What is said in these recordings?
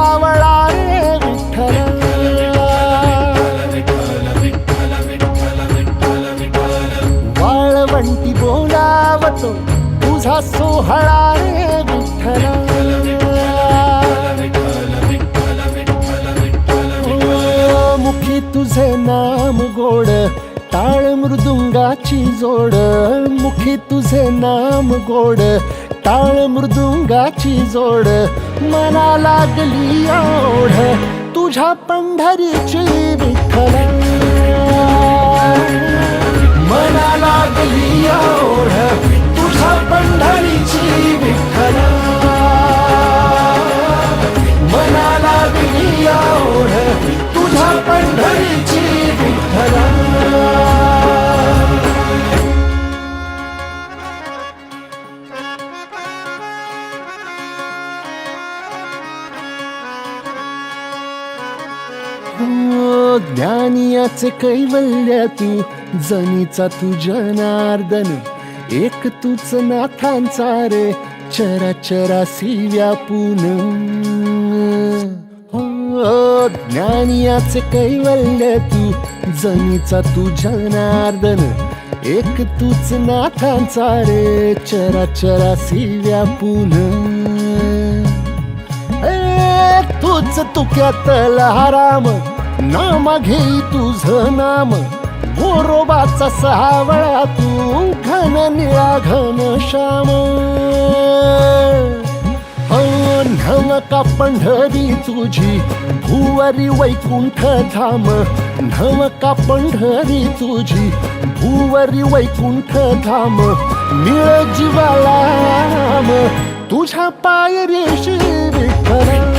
सावळा रे विठ्ठल वाळवंटी बोलावतो तुझा सोहळा रे विठ्ठल मुखी तुझे नाम गोड टाळ मृदुंगाची जोड मुखी तुझे नाम गोड टाळ मृदुंगाची जोड मना लागली ओढ. तुझ्या पंढरीची विठ्ठला. ज्ञानियाचे कैवल्य तू जनीचा तुझ्या नार्दन एक तूच नाथांचा रे चराचरासी व्यापून हो ज्ञानियाचे कैवल्य तू जनीचा तुझ्या नार्दन एक तूच नाथांचा रे चराचरासी व्यापून ए, तूच तुक्यात लहाराम नाम घे तुझ नाम. गोरोबाचा सहावळा तू घन निळा घन श्याम. का पंढरी तुझी भुवरी वैकुंठ धाम. नव का पंढरी तुझी भुवरी वैकुंठ धाम. निळ जीवाला तुझ्या तुझ्या पायरीशी विठ्ठल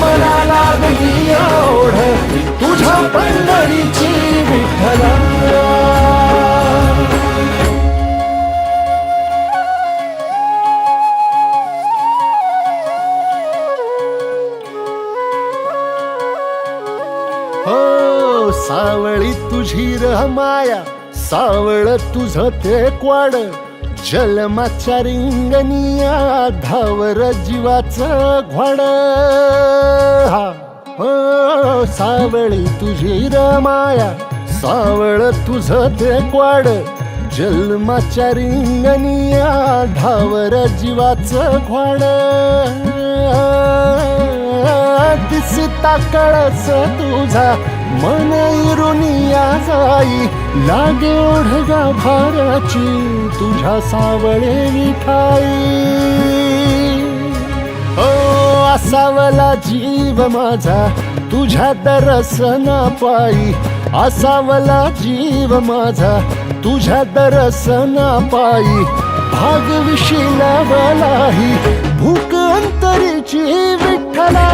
मला लागली ओढ तुझ्या पंढरीची विठ्ठला हो सावळी तुझी रह माया सावळ तुझ ते क्वाड. जलमाच्या रिंगनिया धावर जीवाचं घोड. हा सावळी तुझी रमाया सावळ तुझ ते क्वाड. जन्माच्या रिंगनिया धावर जीवाचं घोड. दिसता कळस तुझा मन इरुनिया जाई. लागे ओढगा भाराची तुझ्या सावळे विठाई ओ हो, असावला जीव माझा तुझ्या दर्शना पायी असावला जीव माझा तुझ्या दर्शना पायी भाग विशिलावलाही भूक अंतरीची विठ्ठला.